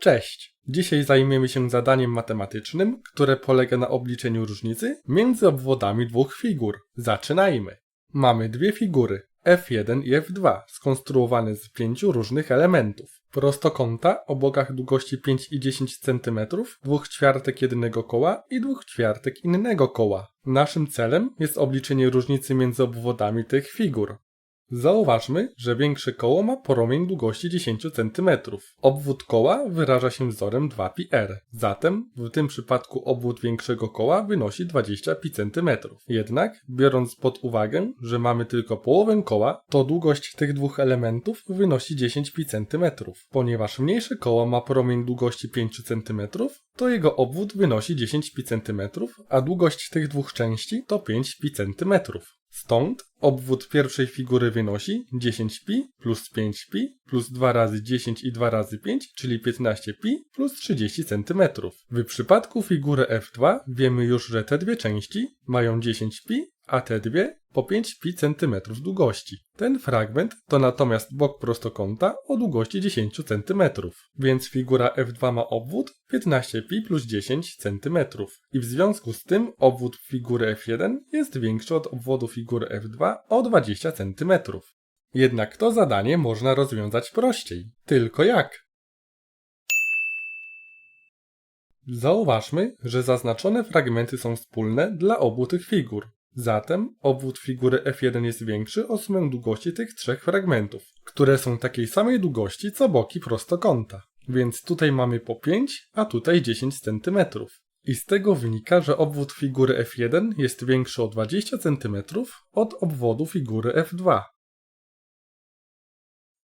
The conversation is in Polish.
Cześć! Dzisiaj zajmiemy się zadaniem matematycznym, które polega na obliczeniu różnicy między obwodami dwóch figur. Zaczynajmy! Mamy dwie figury F1 i F2 skonstruowane z pięciu różnych elementów. Prostokąta o bokach długości 5 i 10 cm, dwóch ćwiartek jednego koła i dwóch ćwiartek innego koła. Naszym celem jest obliczenie różnicy między obwodami tych figur. Zauważmy, że większe koło ma promień długości 10 cm. Obwód koła wyraża się wzorem 2πr. Zatem w tym przypadku obwód większego koła wynosi 20 pi cm. Jednak, biorąc pod uwagę, że mamy tylko połowę koła, to długość tych dwóch elementów wynosi 10 pi cm. Ponieważ mniejsze koło ma promień długości 5 cm, to jego obwód wynosi 10 pi cm, a długość tych dwóch części to 5 pi cm. Stąd obwód pierwszej figury wynosi 10pi plus 5pi plus 2 razy 10 i 2 razy 5, czyli 15pi plus 30 cm. W przypadku figury F2 wiemy już, że te dwie części mają 10pi, a te dwie po 5 pi cm długości. Ten fragment to natomiast bok prostokąta o długości 10 cm, więc figura F2 ma obwód 15 pi plus 10 cm. I w związku z tym obwód figury F1 jest większy od obwodu figury F2 o 20 cm. Jednak to zadanie można rozwiązać prościej. Tylko jak? Zauważmy, że zaznaczone fragmenty są wspólne dla obu tych figur. Zatem obwód figury F1 jest większy o sumę długości tych trzech fragmentów, które są takiej samej długości co boki prostokąta. Więc tutaj mamy po 5, a tutaj 10 cm. I z tego wynika, że obwód figury F1 jest większy o 20 cm od obwodu figury F2.